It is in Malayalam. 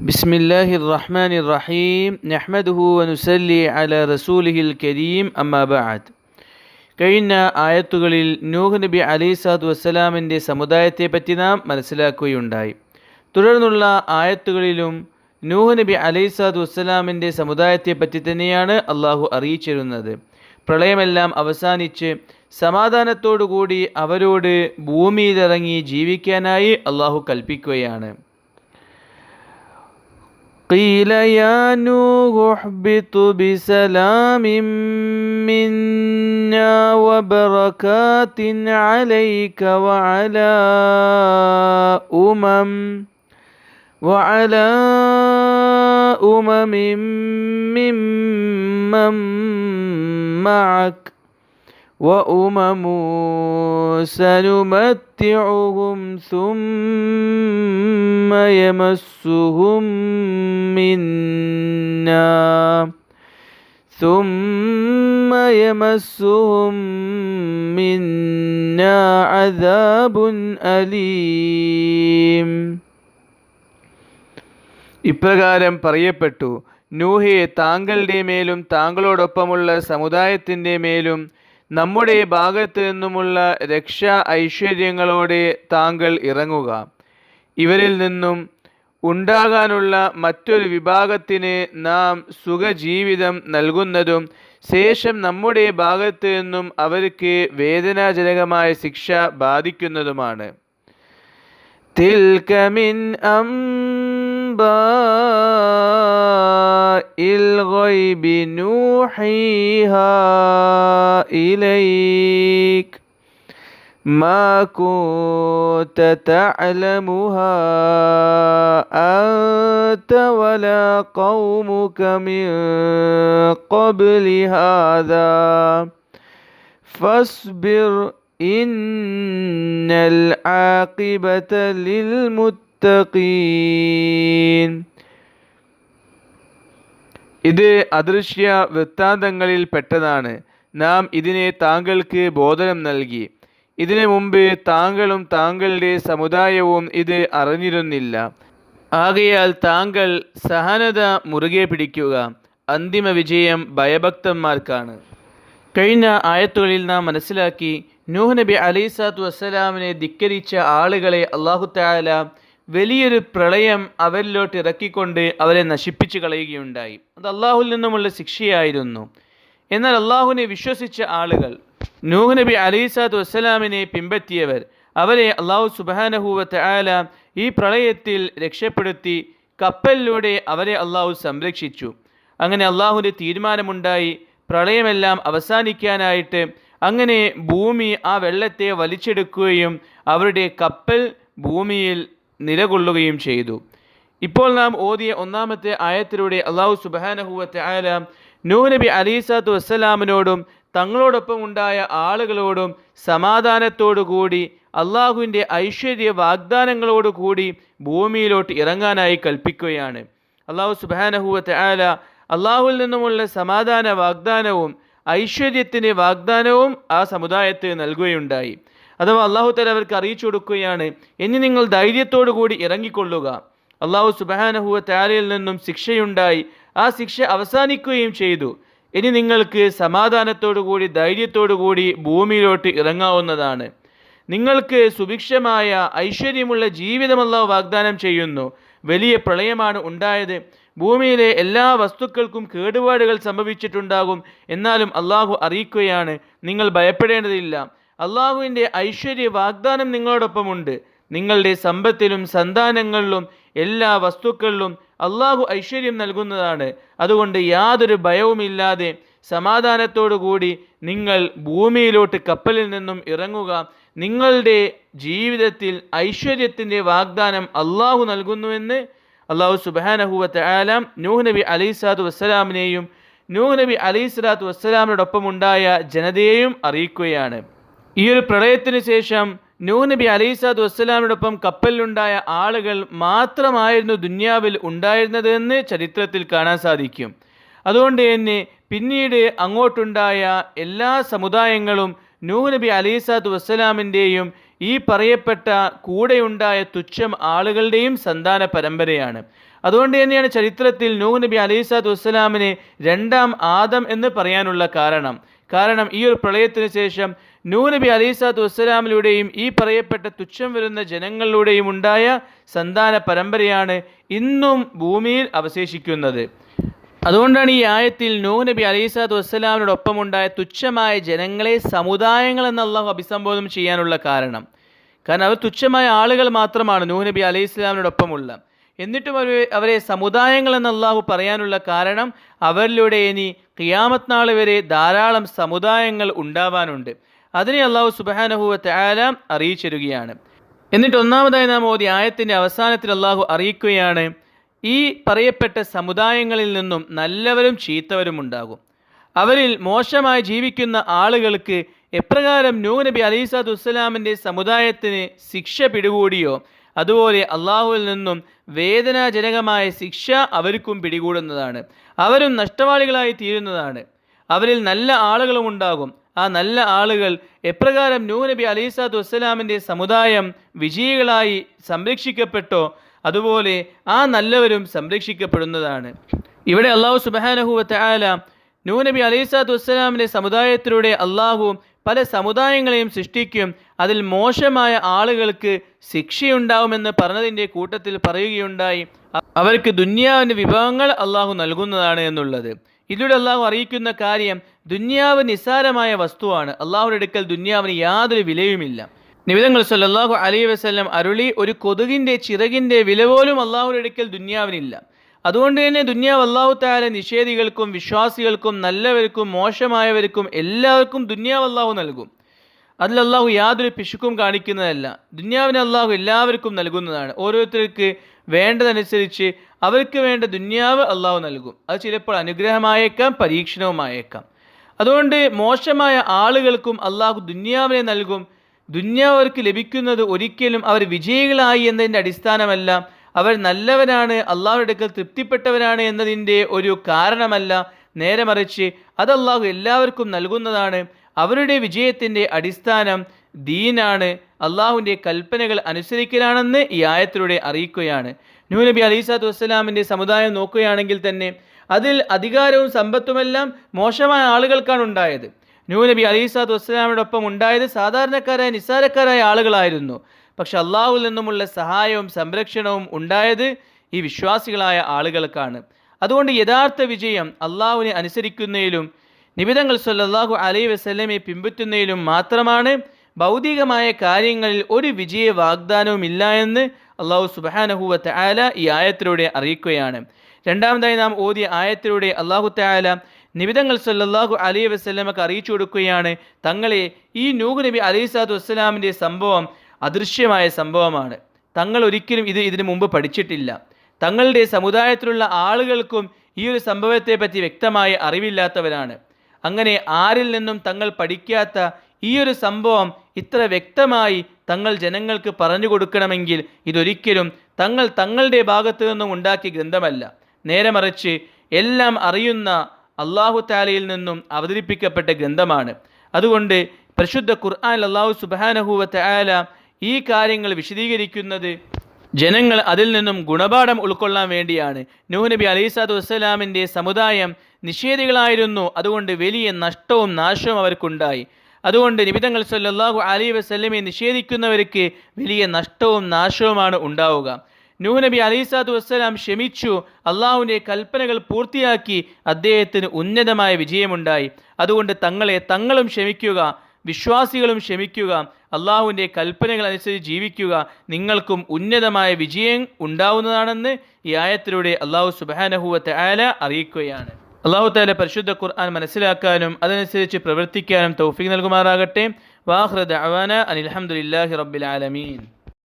بسم الله الرحمن الرحيم نحمده ونسلي على رسوله الكريم أما بعد കഴിഞ്ഞ ആയത്തുകളിൽ നൂഹ് നബി അലൈസാദ് വസ്സലാമിൻ്റെ സമുദായത്തെ പറ്റി നാം മനസ്സിലാക്കുകയുണ്ടായി തുടർന്നുള്ള ആയത്തുകളിലും നൂഹ് നബി അലൈസാദ് വസ്സലാമിൻ്റെ സമുദായത്തെ പറ്റി തന്നെയാണ് അള്ളാഹു അറിയിച്ചിരുന്നത് പ്രളയമെല്ലാം അവസാനിച്ച് സമാധാനത്തോടുകൂടി അവരോട് ഭൂമിയിലിറങ്ങി ജീവിക്കാനായി അള്ളാഹു കൽപ്പിക്കുകയാണ് قيل يا نوح اهبط بسلام منا وبركات عليك وعلى أمم وعلى أمم ممن معك. وأمم سنمتعهم ثم يمسهم منا ثم يمسهم منا عذاب أليم ഇപ്രകാരം പറയപ്പെട്ടു നൂഹെ താങ്കളുടെ മേലും താങ്കളോടൊപ്പമുള്ള സമുദായത്തിൻ്റെ മേലും നമ്മുടെ ഭാഗത്ത് നിന്നുമുള്ള രക്ഷാ ഐശ്വര്യങ്ങളോടെ താങ്കൾ ഇറങ്ങുക. ഇവരിൽ നിന്നും ഉണ്ടാകാനുള്ള മറ്റൊരു വിഭാഗത്തിന് നാം സുഖജീവിതം നൽകുന്നതും ശേഷം നമ്മുടെ ഭാഗത്ത് നിന്നും അവർക്ക് വേദനാജനകമായ ശിക്ഷ ബാധിക്കുന്നതുമാണ്. തിൽക്കമിൻ അംബാ الغيب نوحيها إليك. ما كنت تعلمها أنت ولا قومك من قبل هذا. فاصبر إن العاقبة للمتقين. ഇത് അദൃശ്യ വൃത്താന്തങ്ങളിൽ പെട്ടതാണ്. നാം ഇതിനെ താങ്കൾക്ക് ബോധനം നൽകി. ഇതിനു മുമ്പ് താങ്കളും താങ്കളുടെ സമുദായവും ഇത് അറിഞ്ഞിരുന്നില്ല. ആകയാൽ താങ്കൾ സഹനത മുറുകെ പിടിക്കുക അന്തിമ വിജയം ഭയഭക്തന്മാർക്കാണ്. കഴിഞ്ഞ ആയത്തുകളിൽ നാം മനസ്സിലാക്കി നൂഹ് നബി അലൈസാത്തു വസ്സലാമിനെ ധിക്കരിച്ച ആളുകളെ അള്ളാഹു താല വലിയൊരു പ്രളയം അവരിലോട്ട് ഇറക്കിക്കൊണ്ട് അവരെ നശിപ്പിച്ചു കളയുകയുണ്ടായി. അത് അള്ളാഹുൽ നിന്നുമുള്ള ശിക്ഷയായിരുന്നു. എന്നാൽ അള്ളാഹുവിനെ വിശ്വസിച്ച ആളുകൾ നൂഹ് നബി അലൈസാദ് വസ്സലാമിനെ പിൻപറ്റിയവർ അവരെ അള്ളാഹു സുബാനഹൂവത്ത് ആല ഈ പ്രളയത്തിൽ രക്ഷപ്പെടുത്തി കപ്പലിലൂടെ അവരെ അള്ളാഹു സംരക്ഷിച്ചു. അങ്ങനെ അള്ളാഹുവിന്റെ തീരുമാനമുണ്ടായി. പ്രളയമെല്ലാം അവസാനിക്കാനായിട്ട് അങ്ങനെ ഭൂമി ആ വെള്ളത്തെ വലിച്ചെടുക്കുകയും അവരുടെ കപ്പൽ ഭൂമിയിൽ നിലകൊള്ളുകയും ചെയ്തു. ഇപ്പോൾ നാം ഓതിയ ഒന്നാമത്തെ ആയത്തിലൂടെ അള്ളാഹു സുബാനഹുവത്തെ ആല നൂ നബി അലീസാത്തു വസ്സലാമിനോടും തങ്ങളോടൊപ്പം ഉണ്ടായ ആളുകളോടും സമാധാനത്തോടുകൂടി അള്ളാഹുവിന്റെ ഐശ്വര്യ വാഗ്ദാനങ്ങളോടുകൂടി ഭൂമിയിലോട്ട് ഇറങ്ങാനായി കൽപ്പിക്കുകയാണ്. അള്ളാഹു സുബാനഹുവത്തെ ആല അള്ളാഹുവിൽ നിന്നുമുള്ള സമാധാന വാഗ്ദാനവും ഐശ്വര്യത്തിന്റെ വാഗ്ദാനവും ആ സമുദായത്തിന് നൽകുകയുണ്ടായി. അഥവാ അള്ളാഹു തല അവർക്ക് അറിയിച്ചു കൊടുക്കുകയാണ്. ഇനി നിങ്ങൾ ധൈര്യത്തോടു കൂടി ഇറങ്ങിക്കൊള്ളുക. അള്ളാഹു സുബാനഹുവ താലയിൽ നിന്നും ശിക്ഷയുണ്ടായി. ആ ശിക്ഷ അവസാനിക്കുകയും ചെയ്തു. ഇനി നിങ്ങൾക്ക് സമാധാനത്തോടു കൂടി ധൈര്യത്തോടു കൂടി ഭൂമിയിലോട്ട് ഇറങ്ങാവുന്നതാണ്. നിങ്ങൾക്ക് സുഭിക്ഷമായ ഐശ്വര്യമുള്ള ജീവിതം അള്ളാഹു വാഗ്ദാനം ചെയ്യുന്നു. വലിയ പ്രളയമാണ് ഉണ്ടായത്. ഭൂമിയിലെ എല്ലാ വസ്തുക്കൾക്കും കേടുപാടുകൾ സംഭവിച്ചിട്ടുണ്ടാകും. എന്നാലും അള്ളാഹു അറിയിക്കുകയാണ്. നിങ്ങൾ ഭയപ്പെടേണ്ടതില്ല. അള്ളാഹുവിന്റെ ഐശ്വര്യ വാഗ്ദാനം നിങ്ങളോടൊപ്പമുണ്ട്. നിങ്ങളുടെ സമ്പത്തിലും സന്താനങ്ങളിലും എല്ലാ വസ്തുക്കളിലും അള്ളാഹു ഐശ്വര്യം നൽകുന്നതാണ്. അതുകൊണ്ട് യാതൊരു ഭയവുമില്ലാതെ സമാധാനത്തോടുകൂടി നിങ്ങൾ ഭൂമിയിലോട്ട് കപ്പലിൽ നിന്നും ഇറങ്ങുക. നിങ്ങളുടെ ജീവിതത്തിൽ ഐശ്വര്യത്തിന്റെ വാഗ്ദാനം അള്ളാഹു നൽകുന്നുവെന്ന് അള്ളാഹു സുബാനഹുവത്ത് ആലാം നൂഹ് നബി അലൈസാദു വസ്സലാമിനെയും നൂഹ് നബി അലൈഹിസ്ലാത്തു വസ്സലാമിനോടൊപ്പം ജനതയെയും അറിയിക്കുകയാണ്. ഈ ഒരു പ്രളയത്തിന് ശേഷം ന്യൂ നബി അലൈസാദ് വസ്സലാമിനൊപ്പം കപ്പലിലുണ്ടായ ആളുകൾ മാത്രമായിരുന്നു ദുന്യാവിൽ ഉണ്ടായിരുന്നതെന്ന് ചരിത്രത്തിൽ കാണാൻ സാധിക്കും. അതുകൊണ്ട് തന്നെ പിന്നീട് അങ്ങോട്ടുണ്ടായ എല്ലാ സമുദായങ്ങളും ന്യൂ നബി അലൈസാദ് വസ്സലാമിന്റെയും ഈ പറയപ്പെട്ട കൂടെയുണ്ടായ തുച്ഛം ആളുകളുടെയും സന്താന പരമ്പരയാണ്. അതുകൊണ്ട് തന്നെയാണ് ചരിത്രത്തിൽ നൂഹ് നബി അലൈസാദ് വസ്സലാമിനെ രണ്ടാം ആദം എന്ന് പറയാനുള്ള കാരണം. കാരണം ഈ ഒരു പ്രളയത്തിന് ശേഷം നൂനബി നബി അലൈസാദ് വസ്സലാമിലൂടെയും ഈ പറയപ്പെട്ട തുച്ഛം വരുന്ന ജനങ്ങളിലൂടെയും ഉണ്ടായ സന്താന പരമ്പരയാണ് ഇന്നും ഭൂമിയിൽ അവശേഷിക്കുന്നത്. അതുകൊണ്ടാണ് ഈ ആയത്തിൽ നൂനബി നബി വസ്സലാമിനോടൊപ്പമുണ്ടായ തുച്ഛമായ ജനങ്ങളെ സമുദായങ്ങൾ എന്നുള്ള അഭിസംബോധന ചെയ്യാനുള്ള കാരണം. കാരണം അവർ തുച്ഛമായ ആളുകൾ മാത്രമാണ് നൂനബി അലൈഹി സ്വലാമിനോടൊപ്പമുള്ള. എന്നിട്ടും അവർ അവരെ സമുദായങ്ങൾ എന്ന് അള്ളാഹു പറയാനുള്ള കാരണം അവരിലൂടെ ഇനി ഖിയാമത്ത് നാൾ വരെ ധാരാളം സമുദായങ്ങൾ ഉണ്ടാവാനുണ്ട്. അതിനെ അള്ളാഹു സുബാനഹുവ തയാല അറിയിച്ചിരുകയാണ്. എന്നിട്ട് ഒന്നാമതായി നാം ഓതി ആയത്തിന്റെ അവസാനത്തിൽ അള്ളാഹു അറിയിക്കുകയാണ് ഈ പറയപ്പെട്ട സമുദായങ്ങളിൽ നിന്നും നല്ലവരും ചീത്തവരും ഉണ്ടാകും. അവരിൽ മോശമായി ജീവിക്കുന്ന ആളുകൾക്ക് എപ്രകാരം നൂ നബി അലൈസാദ് വസ്സലാമിന്റെ സമുദായത്തിന് ശിക്ഷ പിടികൂടിയോ അതുപോലെ അള്ളാഹുവിൽ നിന്നും വേദനാജനകമായ ശിക്ഷ അവർക്കും പിടികൂടുന്നതാണ്. അവരും നഷ്ടവാളികളായി തീരുന്നതാണ്. അവരിൽ നല്ല ആളുകളും ഉണ്ടാകും. ആ നല്ല ആളുകൾ എപ്രകാരം നൂ നബി അലൈസാദ് വസ്സലാമിന്റെ സമുദായം വിജയികളായി സംരക്ഷിക്കപ്പെട്ടോ അതുപോലെ ആ നല്ലവരും സംരക്ഷിക്കപ്പെടുന്നതാണ്. ഇവിടെ അള്ളാഹു സുബാനഹുവത്തെ ആല നൂ നബി അലൈസാദ് വസ്സലാമിന്റെ സമുദായത്തിലൂടെ അള്ളാഹു പല സമുദായങ്ങളെയും സൃഷ്ടിക്കും. അതിൽ മോശമായ ആളുകൾക്ക് ശിക്ഷയുണ്ടാവുമെന്ന് പറഞ്ഞതിന്റെ കൂട്ടത്തിൽ പറയുകയുണ്ടായി. അവർക്ക് ദുന്യാവിന്റെ വിഭവങ്ങൾ അള്ളാഹു നൽകുന്നതാണ് എന്നുള്ളത്. ഇതിലൂടെ അള്ളാഹു അറിയിക്കുന്ന കാര്യം ദുന്യാവ് നിസ്സാരമായ വസ്തുവാണ്. അള്ളാഹുടെ അടുക്കൽ ദുന്യാവിന് യാതൊരു വിലയുമില്ല. നിമിതങ്ങൾ സല്ലല്ലാഹു അലൈഹി വസല്ലം അരുളി ഒരു കൊതുകിന്റെ ചിറകിന്റെ വില പോലും അള്ളാഹുടെ അടുക്കൽ ദുന്യാവിനില്ല. അതുകൊണ്ട് തന്നെ ദുന്യാവ് അള്ളാഹു താല നിഷേധികൾക്കും വിശ്വാസികൾക്കും നല്ലവർക്കും മോശമായവർക്കും എല്ലാവർക്കും ദുന്യാവ് അള്ളാഹു നൽകും. അതിൽ അള്ളാഹു യാതൊരു പിശുക്കും കാണിക്കുന്നതല്ല. ദുന്യാവിനെ അള്ളാഹു എല്ലാവർക്കും നൽകുന്നതാണ്. ഓരോരുത്തർക്ക് വേണ്ടതനുസരിച്ച് അവർക്ക് വേണ്ട ദുന്യാവ് അള്ളാഹു നൽകും. അത് ചിലപ്പോൾ അനുഗ്രഹമായേക്കാം പരീക്ഷണവുമായേക്കാം. അതുകൊണ്ട് മോശമായ ആളുകൾക്കും അള്ളാഹു ദുന്യാവിനെ നൽകും. ദുന്യാവ് അവർക്ക് ലഭിക്കുന്നത് ഒരിക്കലും അവർ വിജയികളായി എന്നതിന്റെ അടിസ്ഥാനമല്ല. അവർ നല്ലവനാണ് അള്ളാഹുടെ അടുക്കൽ തൃപ്തിപ്പെട്ടവനാണ് എന്നതിന്റെ ഒരു കാരണമല്ല. നേരെ മറിച്ച് അത് അള്ളാഹു എല്ലാവർക്കും നൽകുന്നതാണ്. അവരുടെ വിജയത്തിന്റെ അടിസ്ഥാനം ദീനാണ്. അള്ളാഹുവിന്റെ കൽപ്പനകൾ അനുസരിക്കലാണെന്ന് ഈ ആയത്തിലൂടെ അറിയിക്കുകയാണ്. നബി അലൈസാദ് വസ്സലാമിന്റെ സമുദായം നോക്കുകയാണെങ്കിൽ തന്നെ അതിൽ അധികാരവും സമ്പത്തുമെല്ലാം മോശമായ ആളുകൾക്കാണ് ഉണ്ടായത്. നൂ നബി അലൈസാദ് വസ്സലാമിനോടൊപ്പം ഉണ്ടായത് സാധാരണക്കാരായ നിസ്സാരക്കാരായ ആളുകളായിരുന്നു. പക്ഷെ അള്ളാഹുവിൽ നിന്നുമുള്ള സഹായവും സംരക്ഷണവും ഉണ്ടായത് ഈ വിശ്വാസികളായ ആളുകൾക്കാണ്. അതുകൊണ്ട് യഥാർത്ഥ വിജയം അള്ളാഹുവിനെ അനുസരിക്കുന്നതിലും നിബിതങ്ങൾ സല്ലാഹു അലൈഹി വസ്ലമെ പിൻപറ്റുന്നതിലും മാത്രമാണ് ഭൗതികമായ കാര്യങ്ങളിൽ ഒരു വിജയ വാഗ്ദാനവും ഇല്ല എന്ന് അള്ളാഹു സുബാനഹുവ തആല ഈ ആയത്തിലൂടെ അറിയിക്കുകയാണ്. രണ്ടാമതായി നാം ഓതിയ ആയത്തിലൂടെ അള്ളാഹു തആല നിബിതങ്ങൾ സല്ലാഹു അലൈഹി വസ്ലമക്ക് അറിയിച്ചു കൊടുക്കുകയാണ്. തങ്ങളെ ഈ നൂഹ് നബി അലൈഹി സ്വലാത്തു വസ്സലാമിന്റെ സംഭവം അദൃശ്യമായ സംഭവമാണ്. തങ്ങൾ ഒരിക്കലും ഇത് ഇതിനു മുമ്പ് പഠിച്ചിട്ടില്ല. തങ്ങളുടെ സമുദായത്തിലുള്ള ആളുകൾക്കും ഈ ഒരു സംഭവത്തെപ്പറ്റി വ്യക്തമായ അറിവില്ലാത്തവരാണ്. അങ്ങനെ ആരിൽ നിന്നും തങ്ങൾ പഠിക്കാത്ത ഈ ഒരു സംഭവം ഇത്ര വ്യക്തമായി തങ്ങൾ ജനങ്ങൾക്ക് പറഞ്ഞു കൊടുക്കണമെങ്കിൽ ഇതൊരിക്കലും തങ്ങൾ തങ്ങളുടെ ഭാഗത്തു നിന്നും ഉണ്ടാക്കിയ ഗ്രന്ഥമല്ല. നേരെ മറിച്ച് എല്ലാം അറിയുന്ന അള്ളാഹു താലയിൽ നിന്നും അവതരിപ്പിക്കപ്പെട്ട ഗ്രന്ഥമാണ്. അതുകൊണ്ട് പരിശുദ്ധ ഖുർആൻ അള്ളാഹു സുബാനഹുവ തആല ഈ കാര്യങ്ങൾ വിശദീകരിക്കുന്നത് ജനങ്ങൾ അതിൽ നിന്നും ഗുണപാഠം ഉൾക്കൊള്ളാൻ വേണ്ടിയാണ്. നൂഹ് നബി അലൈസാദു വസ്സലാമിന്റെ സമുദായം നിഷേധികളായിരുന്നു. അതുകൊണ്ട് വലിയ നഷ്ടവും നാശവും അവർക്കുണ്ടായി. അതുകൊണ്ട് നിബിതങ്ങൾ സല്ലാഹു അലൈഹി വസ്ലമെ നിഷേധിക്കുന്നവർക്ക് വലിയ നഷ്ടവും നാശവുമാണ് ഉണ്ടാവുക. നൂഹ് നബി അലൈസാദു വസ്സലാം ക്ഷമിച്ചു. അള്ളാഹുവിന്റെ കൽപ്പനകൾ പൂർത്തിയാക്കി അദ്ദേഹത്തിന് ഉന്നതമായ വിജയമുണ്ടായി. അതുകൊണ്ട് തങ്ങളെ തങ്ങളും ക്ഷമിക്കുക വിശ്വാസികളും ക്ഷമിക്കുക അള്ളാഹുവിന്റെ കൽപ്പനകൾ അനുസരിച്ച് ജീവിക്കുക. നിങ്ങൾക്കും ഉന്നതമായ വിജയം ഉണ്ടാവുന്നതാണെന്ന് ഈ ആയത്തിലൂടെ അള്ളാഹു സുബാനഹുവത്തെ ആല അറിയിക്കുകയാണ്. അള്ളാഹു താല പരിശുദ്ധ ഖുർആൻ മനസ്സിലാക്കാനും അതനുസരിച്ച് പ്രവർത്തിക്കാനും തൗഫീഖ് നൽകുമാറാകട്ടെ. വാഹ്റദ് അവാന അനിൽഹമുല്ലാഹി റബ്ബിൽ ആലമീൻ.